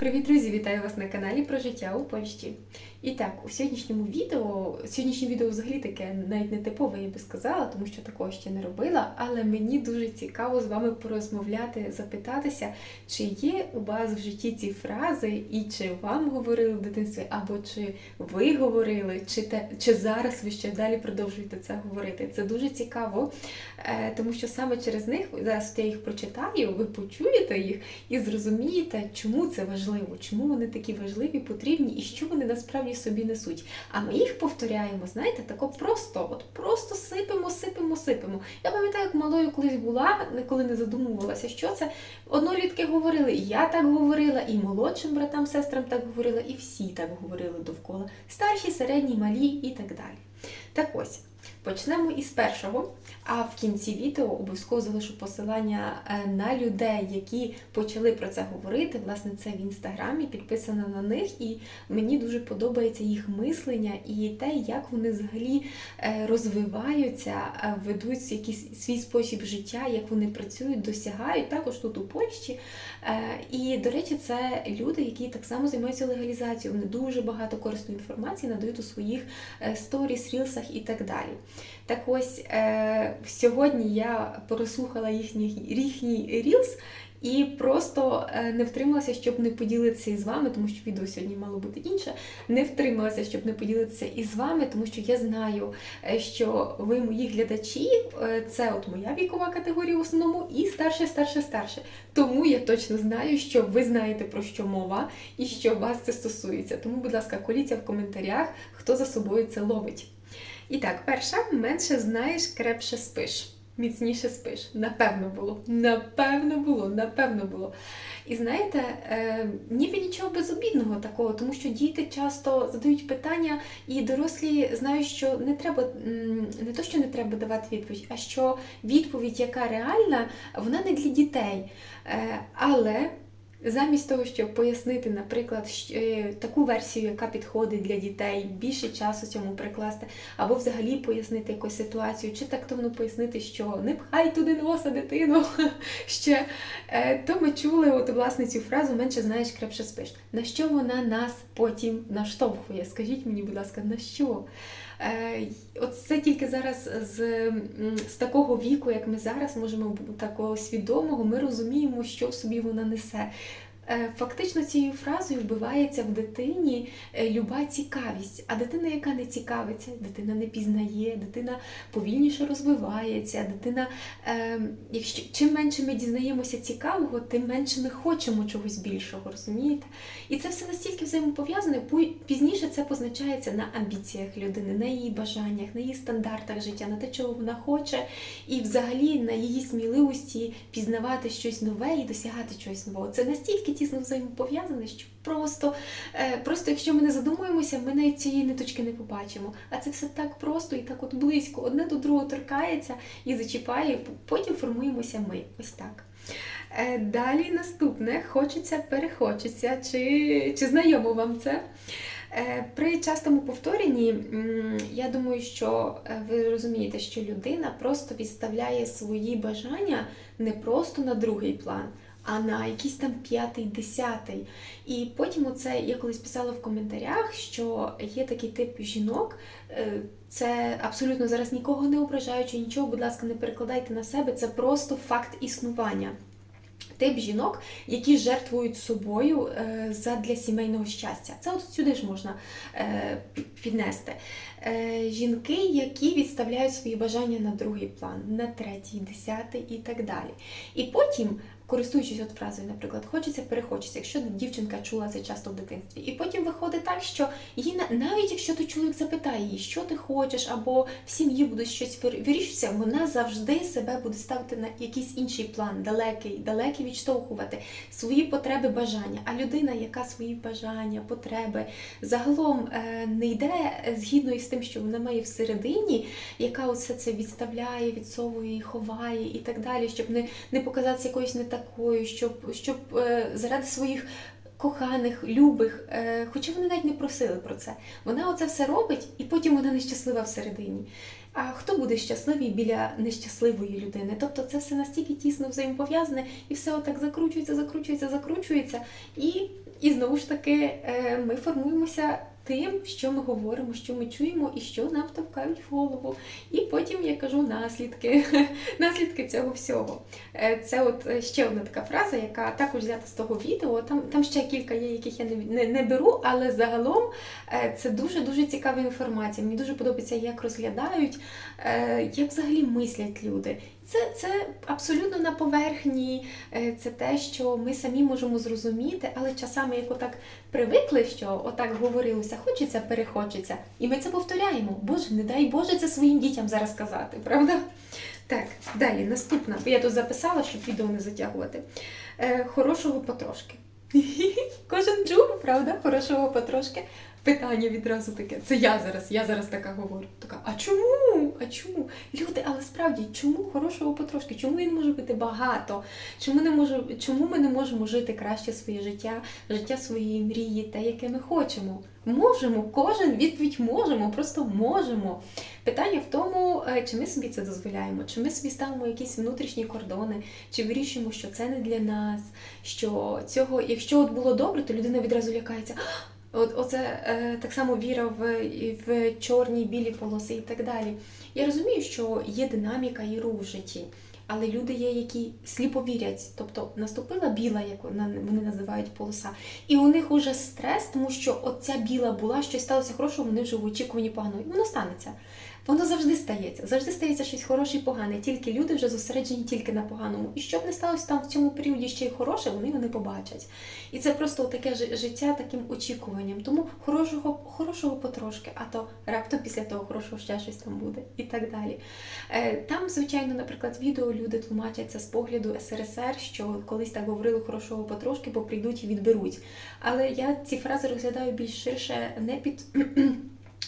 Привіт, друзі! Вітаю вас на каналі про життя у Польщі. І так, у сьогоднішньому відео, сьогоднішнє відео взагалі таке навіть не типове, я би сказала, тому що такого ще не робила. Але мені дуже цікаво з вами порозмовляти, запитатися, чи є у вас в житті ці фрази, і чи вам говорили в дитинстві, або чи ви говорили, чи те, чи зараз ви ще далі продовжуєте це говорити. Це дуже цікаво, е, тому що саме через них зараз я їх прочитаю, ви почуєте їх і зрозумієте, чому це важливо, чому вони такі важливі, потрібні і що вони насправді собі несуть. А ми їх повторяємо, знаєте, тако просто, от просто сипемо, сипемо, сипемо. Я пам'ятаю, як малою колись була, коли не задумувалася, що це. Однолітки говорили, і я так говорила, і молодшим братам, сестрам так говорила, і всі так говорили довкола. Старші, середні, малі і так далі. Так ось. Почнемо із першого, а в кінці відео обов'язково залишу посилання е, на людей, які почали про це говорити. Власне, це в інстаграмі, підписано на них, і мені дуже подобається їх мислення і те, як вони взагалі е, розвиваються, е, ведуть якийсь свій спосіб життя, як вони працюють, досягають також тут у Польщі. І, до речі, це люди, які так само займаються легалізацією. Вони дуже багато корисної інформації надають у своїх сторіс, рілсах і так далі. Так ось е, сьогодні я прослухала їхній їхній рілс і просто е, не втрималася, щоб не поділитися із вами, тому що відео сьогодні мало бути інше. Не втрималася, щоб не поділитися із вами, тому що я знаю, е, що ви мої глядачі, е, це от моя вікова категорія в основному, і старше, старше, старше. Тому я точно знаю, що ви знаєте про що мова і що вас це стосується. Тому, будь ласка, коліться в коментарях, хто за собою це ловить. І так, перша менше знаєш, крепше спиш. Міцніше спиш. Напевно було. Напевно було, напевно було. І знаєте, е, ніби нічого безобідного такого, тому що діти часто задають питання, і дорослі знають, що не треба не то, що не треба давати відповідь, а що відповідь, яка реальна, вона не для дітей. Е, але Замість того, щоб пояснити, наприклад, е, таку версію, яка підходить для дітей, більше часу цьому прикласти, або взагалі пояснити якусь ситуацію, чи тактовно пояснити, що не пхай туди носа дитину ще, е, то ми чули от, власне цю фразу менше знаєш, крепше спиш. На що вона нас потім наштовхує? Скажіть мені, будь ласка, на що? Е, от це тільки зараз з з такого віку, як ми зараз можемо такого свідомого, ми розуміємо, що в собі вона несе. Е, фактично цією фразою вбивається в дитині е, люба цікавість. А дитина, яка не цікавиться, дитина не пізнає, дитина повільніше розвивається, дитина, е, якщо чим менше ми дізнаємося цікавого, тим менше ми хочемо чогось більшого, розумієте? І це все настільки взаємопов'язане, пізніше це позначається на амбіціях людини, на її бажаннях, на її стандартах життя, на те, чого вона хоче, і взагалі на її сміливості пізнавати щось нове і досягати чогось нового. Це настільки тісно взаємопов'язане, що просто, е, просто якщо ми не задумуємося, ми навіть цієї ниточки не побачимо. А це все так просто і так от близько, одне до другого торкається і зачіпає, потім формуємося ми. Ось так. Е, далі наступне хочеться, перехочеться, чи, чи знайомо вам це? Е, при частому повторенні, я думаю, що ви розумієте, що людина просто відставляє свої бажання не просто на другий план, а на якийсь там п'ятий, десятий. І потім оце я колись писала в коментарях, що є такий тип жінок. Е, це абсолютно зараз нікого не ображаючи, нічого, будь ласка, не перекладайте на себе. Це просто факт існування. Тип жінок, які жертвують собою е, задля сімейного щастя. Це от сюди ж можна е, піднести. Жінки, які відставляють свої бажання на другий план, на третій, десятий і так далі. І потім користуючись от фразою, наприклад, хочеться, перехочеться, якщо дівчинка чула це часто в дитинстві. І потім виходить так, що її навіть якщо той чоловік запитає її, що ти хочеш, або в сім'ї буде щось вирішитися, вона завжди себе буде ставити на якийсь інший план, далекий, далекий відштовхувати свої потреби, бажання. А людина, яка свої бажання, потреби загалом е, не йде згідно із тим, що вона має всередині, яка оце це відставляє, відсовує, ховає і так далі, щоб не, не показатися якоюсь не так такою, щоб щоб е, заради своїх коханих, любих, е, хоча вони навіть не просили про це. Вона оце все робить, і потім вона нещаслива всередині. А хто буде щасливий біля нещасливої людини? Тобто це все настільки тісно взаємопов'язане, і все отак закручується, закручується, закручується. І І знову ж таки, е, ми формуємося тим, що ми говоримо, що ми чуємо і що нам втовкають в голову. І потім я кажу наслідки, наслідки цього всього. Е, Це от е, ще одна така фраза, яка також взята з того відео. Там, там ще кілька є, яких я не, не, не беру, але загалом е, це дуже-дуже цікава інформація. Мені дуже подобається, як розглядають, як взагалі мислять люди. Це, це абсолютно на поверхні, е, це те, що ми самі можемо зрозуміти, але часами як отак привикли, що отак говорилося, хочеться, перехочеться. І ми це повторяємо. Боже, не дай Боже це своїм дітям зараз казати, правда? Так, далі, наступна. Я тут записала, щоб відео не затягувати. Е, хорошого потрошки. Кожен чув, правда? Хорошого потрошки. Питання відразу таке. Це я зараз, я зараз така говорю. Така, а чому? А чому? Люди, але справді, чому хорошого потрошки? Чому не може бути багато? Чому не може, чому ми не можемо жити краще своє життя, життя своєї мрії, те, яке ми хочемо? Можемо, кожен відповідь можемо, просто можемо. Питання в тому, е, чи ми собі це дозволяємо, чи ми собі ставимо якісь внутрішні кордони, чи вирішуємо, що це не для нас, що цього, якщо от було добре, то людина відразу лякається. От оце е, так само віра в, в чорні, білі полоси і так далі. Я розумію, що є динаміка і рух в житті, але люди є, які сліпо вірять. Тобто наступила біла, як вони називають полоса, і у них уже стрес, тому що оця біла була, щось сталося хорошого, вони вже в очікуванні поганого. Воно станеться. Воно завжди стається, завжди стається щось хороше і погане. Тільки люди вже зосереджені тільки на поганому. І що б не сталося там в цьому періоді ще й хороше, вони його не побачать. І це просто таке жи- життя таким очікуванням. Тому хорошого, хорошого потрошки, а то раптом після того хорошого ще щось там буде і так далі. Е, Там, звичайно, наприклад, відео люди тлумачаться з погляду СРСР, що колись так говорили хорошого потрошки, бо прийдуть і відберуть. Але я ці фрази розглядаю більш ширше не під.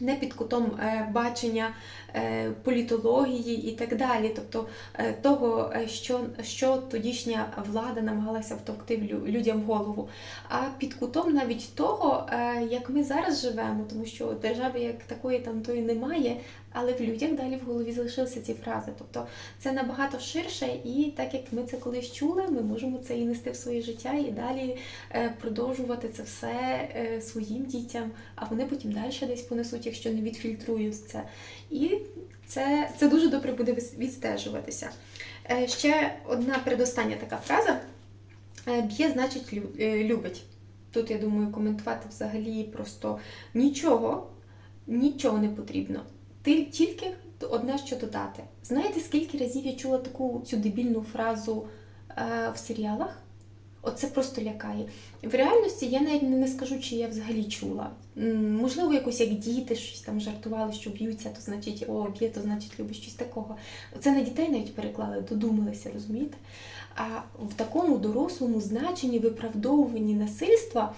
Не під кутом е, бачення е, політології і так далі, тобто е, того, що, що тодішня влада намагалася втовкти людям в голову, а під кутом навіть того, як ми зараз живемо, тому що держави як такої там тої немає, але в людях далі в голові залишилися ці фрази. Тобто це набагато ширше, і так як ми це колись чули, ми можемо це і нести в своє життя і далі е, продовжувати це все е, своїм дітям, а вони потім далі десь понесуть, якщо не відфільтрують це. І це, це дуже добре буде відстежуватися. Е, Ще одна передостання така фраза. Б'є, значить, любить. Тут, я думаю, коментувати взагалі просто нічого, нічого не потрібно. Ти тільки одне, що додати. Знаєте, скільки разів я чула таку цю дебільну фразу е, в серіалах? Оце просто лякає. В реальності я навіть не скажу, чи я взагалі чула. Можливо, якось як діти щось там жартували, що б'ються, то значить, о, б'є, то значить любить щось такого. Це на дітей навіть переклали, додумалися, розумієте? А в такому дорослому значенні виправдовуванні насильства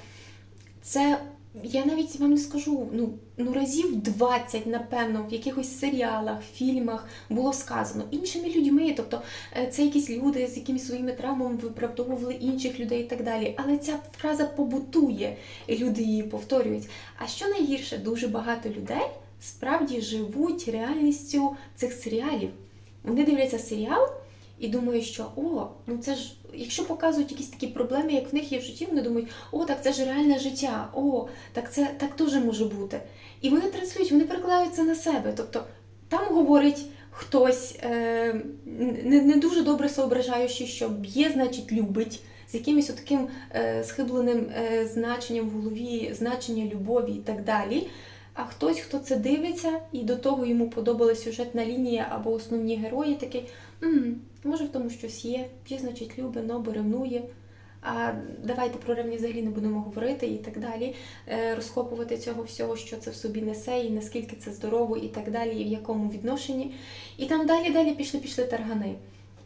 це. Я навіть вам не скажу, ну, ну разів 20, напевно, в якихось серіалах, фільмах було сказано іншими людьми. Тобто е, це якісь люди з якимись своїми травмами виправдовували інших людей і так далі. Але ця фраза побутує, і люди її повторюють. А що найгірше, дуже багато людей справді живуть реальністю цих серіалів. Вони дивляться серіал і думають, що о, ну це ж, якщо показують якісь такі проблеми, як в них є в житті, вони думають, о, так це ж реальне життя, о, так це так теж може бути. І вони транслюють, вони перекладають це на себе. Тобто там говорить хтось е, не, не дуже добре соображаючи, що б'є, значить, любить. З якимось таким е, схибленим е, значенням в голові, значення любові і так далі. А хтось, хто це дивиться, і до того йому подобалась сюжетна лінія або основні герої, такий, «М, може в тому щось є, є, значить, любить, нобо, ревнує. А давайте про ревні взагалі не будемо говорити і так далі, е, розкопувати цього всього, що це в собі несе, і наскільки це здорово, і так далі, і в якому відношенні. І там далі, далі пішли, пішли таргани.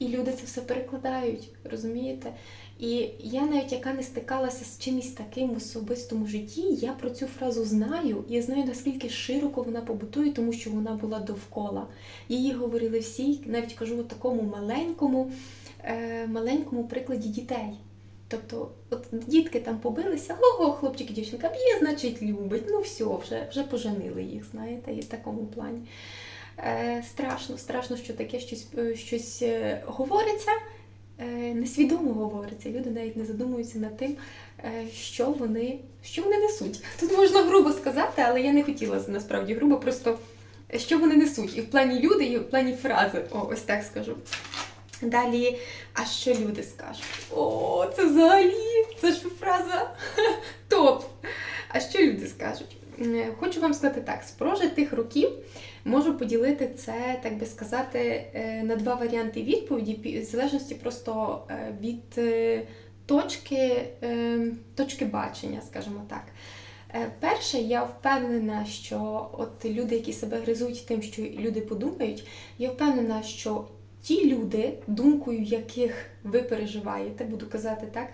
І люди це все перекладають, розумієте? І я навіть яка не стикалася з чимось таким в особистому житті, я про цю фразу знаю, і я знаю, наскільки широко вона побутує, тому що вона була довкола. Її говорили всі, навіть кажу у такому маленькому, е, маленькому прикладі дітей. Тобто, от дітки там побилися, ого, хлопчик і дівчинка б'є, значить, любить. Ну все, вже, вже поженили їх, знаєте, і в такому плані. Е, страшно, страшно, що таке щось, е, щось е, говориться. несвідомо говориться. Люди навіть не задумуються над тим, що вони, що вони несуть. Тут можна грубо сказати, але я не хотіла насправді грубо, просто що вони несуть. І в плані люди, і в плані фрази. О, ось так скажу. Далі, а що люди скажуть? О, це взагалі, це ж фраза топ. А що люди скажуть? Хочу вам сказати так: з прожитих років можу поділити це, так би сказати, е, на два варіанти відповіді, в залежності просто е, від е, точки, точки бачення, скажімо так. Перше, я впевнена, що от люди, які себе гризуть тим, що люди подумають, я впевнена, що ті люди, думкою яких ви переживаєте, буду казати так,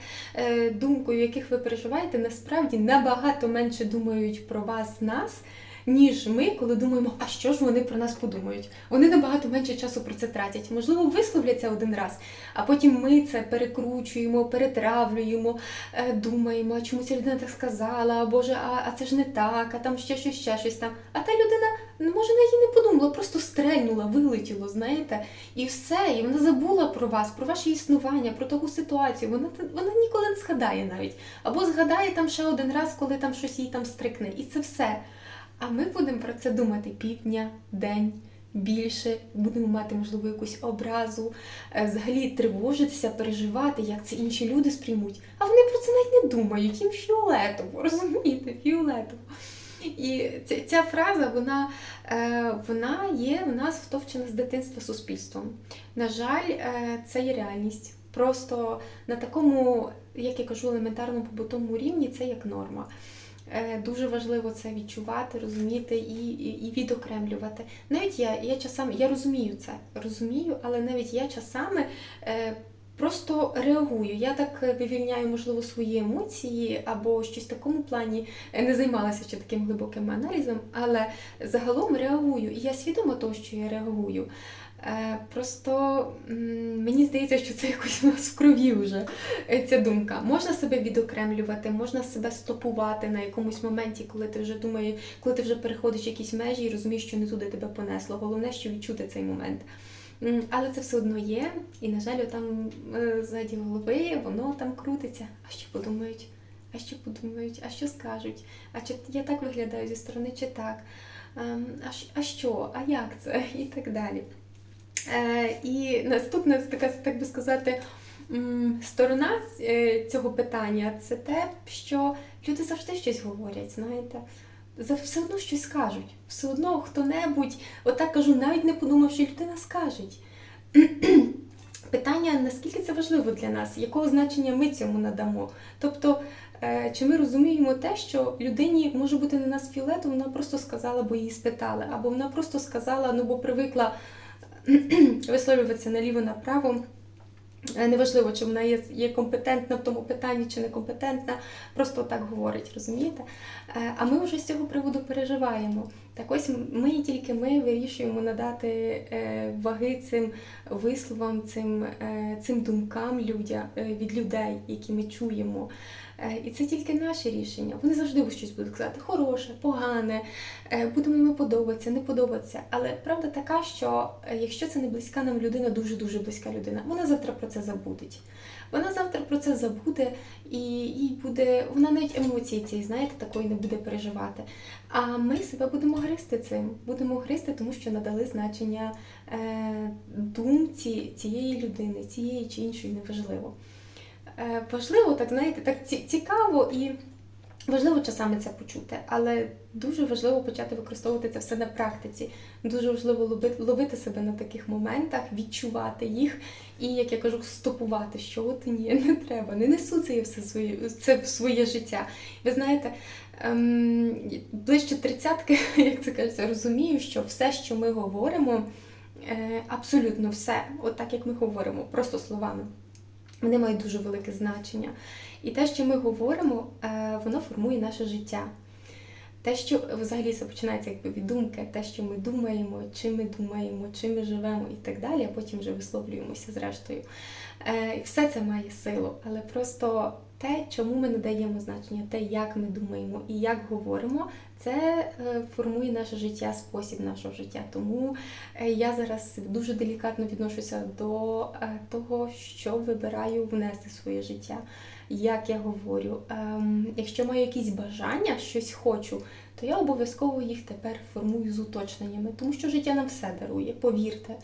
думкою яких ви переживаєте, насправді набагато менше думають про вас, нас. Ніж ми, коли думаємо, а що ж вони про нас подумають? Вони набагато менше часу про це тратять. Можливо, висловляться один раз, а потім ми це перекручуємо, перетравлюємо, е, думаємо, а чому ця людина так сказала, а Боже, а, а це ж не так, а там ще щось, ще щось там. А та людина, ну, може, на її не подумала, просто стрельнула, вилетіло, знаєте, і все, і вона забула про вас, про ваше існування, про таку ситуацію. Вона, вона ніколи не згадає навіть. Або згадає там ще один раз, коли там щось їй там стрикне. І це все. А ми будемо про це думати півдня, день. Більше будемо мати, можливо, якусь образу, е, взагалі тривожитися, переживати, як це інші люди сприймуть. А вони про це навіть не думають, їм фіолетово, розумієте, фіолетово. І ця, ця фраза, вона, е, вона є в нас втовчена з дитинства суспільством. На жаль, е, це є реальність. Просто на такому, як я кажу, елементарному побутовому рівні це як норма. Е, Дуже важливо це відчувати, розуміти і, і, і відокремлювати. Навіть я, я часами я розумію це, розумію, але навіть я часами е, просто реагую. Я так вивільняю, можливо, свої емоції або щось в такому плані Е, не займалася ще таким глибоким аналізом, але загалом реагую. І я свідома того, що я реагую. Е, Просто мені здається, що це якось у нас в крові вже е, ця думка. Можна себе відокремлювати, можна себе стопувати на якомусь моменті, коли ти вже думаєш, коли ти вже переходиш якісь межі і розумієш, що не туди тебе понесло. Головне, що відчути цей момент. Але це все одно є, і, на жаль, там ззаді голови воно там крутиться. А що подумають? А що подумають? А що скажуть? А чи я так виглядаю зі сторони, чи так? Ем, а що? А як це? І так далі. Е, і наступна така, так би сказати, сторона е, цього питання це те, що люди завжди щось говорять, знаєте. Все одно щось скажуть. Все одно хто-небудь, отак кажу, навіть не подумав, що людина скаже. Питання, наскільки це важливо для нас, якого значення ми цьому надамо. Тобто, е, чи ми розуміємо те, що людині може бути на нас фіолетом, вона просто сказала, бо її спитали, або вона просто сказала, ну бо привикла висловлюватися наліво-направо. Е, Неважливо, чи вона є, є компетентна в тому питанні, чи некомпетентна, просто так говорить, розумієте? Е, А ми вже з цього приводу переживаємо. Так ось ми тільки ми вирішуємо надати е, ваги цим висловам, цим, е, цим думкам людя, е, від людей, які ми чуємо. І це тільки наше рішення. Вони завжди щось будуть казати хороше, погане, будемо ми подобатися, не подобатися. Але правда така, що якщо це не близька нам людина, дуже дуже близька людина, вона завтра про це забудеть. Вона завтра про це забуде і їй буде, вона навіть емоції цієї, знаєте, такої не буде переживати. А ми себе будемо гристи цим. Будемо гристи, тому що надали значення е, думці цієї людини, цієї чи іншої, неважливо. Е, важливо, так знаєте, так цікаво і важливо часами це почути, але дуже важливо почати використовувати це все на практиці. Дуже важливо ловити, себе на таких моментах, відчувати їх і, як я кажу, стопувати, що от ні, не треба, не несу це все своє, це в своє життя. Ви знаєте, ем, ближче тридцятки, як це кажеться, розумію, що все, що ми говоримо, е, абсолютно все, от так як ми говоримо, просто словами. Вони мають дуже велике значення. І те, що ми говоримо, е, воно формує наше життя. Те, що взагалі це починається якби від думки, те, що ми думаємо, чим ми думаємо, чим ми живемо і так далі, а потім вже висловлюємося зрештою. Е, і Все це має силу, але просто те, чому ми надаємо значення, те, як ми думаємо і як говоримо, це е, формує наше життя, спосіб нашого життя. Тому я зараз дуже делікатно відношуся до того, що вибираю внести в своє життя, як я говорю. Ем, Якщо маю якісь бажання, щось хочу, то я обов'язково їх тепер формую з уточненнями, тому що життя нам все дарує, повірте.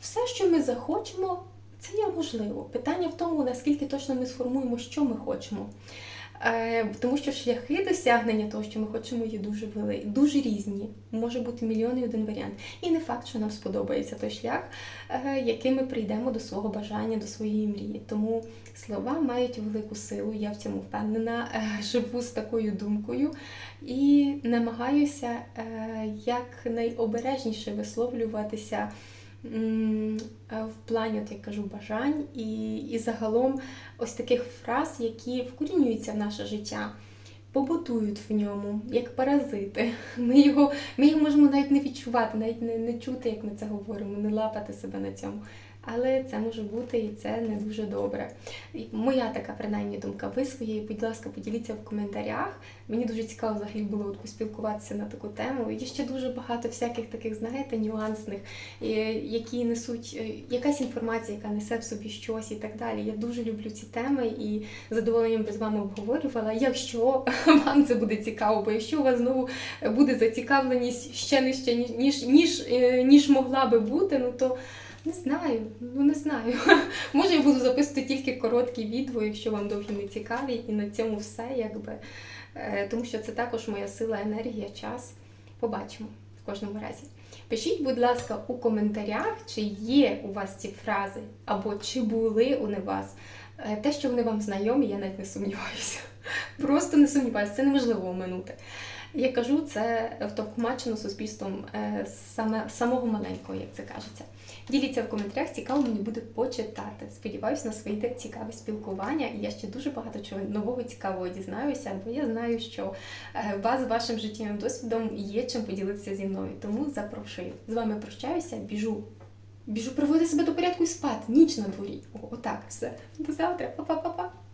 Все, що ми захочемо, це є можливо. Питання в тому, наскільки точно ми сформуємо, що ми хочемо. Е, тому що шляхи досягнення того, що ми хочемо, є дуже вели, дуже різні. Може бути мільйон і один варіант. І не факт, що нам сподобається той шлях, е, яким ми прийдемо до свого бажання, до своєї мрії. Тому слова мають велику силу, я в цьому впевнена, е, живу з такою думкою і намагаюся е, якнайобережніше висловлюватися в плані, от я кажу, бажань і, і загалом ось таких фраз, які вкорінюються в наше життя, побутують в ньому, як паразити. Ми його, ми його можемо навіть не відчувати, навіть не, не чути, як ми це говоримо, не лапати себе на цьому. Але це може бути і це не дуже добре. Моя така принаймні думка. Ви своєї, будь ласка, поділіться в коментарях. Мені дуже цікаво взагалі було от поспілкуватися на таку тему. Є ще дуже багато всяких таких, знаєте, нюансних, е, які несуть е, якась інформація, яка несе в собі щось і так далі. Я дуже люблю ці теми і задоволенням би з вами обговорювала. Якщо вам це буде цікаво, бо якщо у вас знову буде зацікавленість ще нижче, ніж ніж, ніж, е, ніж могла би бути, ну то. Не знаю, ну не знаю. Може, я буду записувати тільки короткі відео, якщо вам довгі не цікаві, і на цьому все, якби. Е, Тому що це також моя сила, енергія, час. Побачимо в кожному разі. Пишіть, будь ласка, у коментарях, чи є у вас ці фрази, або чи були вони у вас. Е, Те, що вони вам знайомі, я навіть не сумніваюся. Просто не сумніваюся, це неможливо оминути. Я кажу це втовкмачено суспільством е, саме самого маленького, як це кажеться. Діліться в коментарях, цікаво мені буде почитати. Сподіваюсь, на свої цікаве спілкування. І я ще дуже багато чого нового цікавого дізнаюся, бо я знаю, що е, вас вашим життєвим досвідом є чим поділитися зі мною. Тому запрошую. З вами прощаюся, біжу. Біжу приводити себе до порядку і спати. Ніч на дворі. О, отак все. До завтра. Па-па-па-па.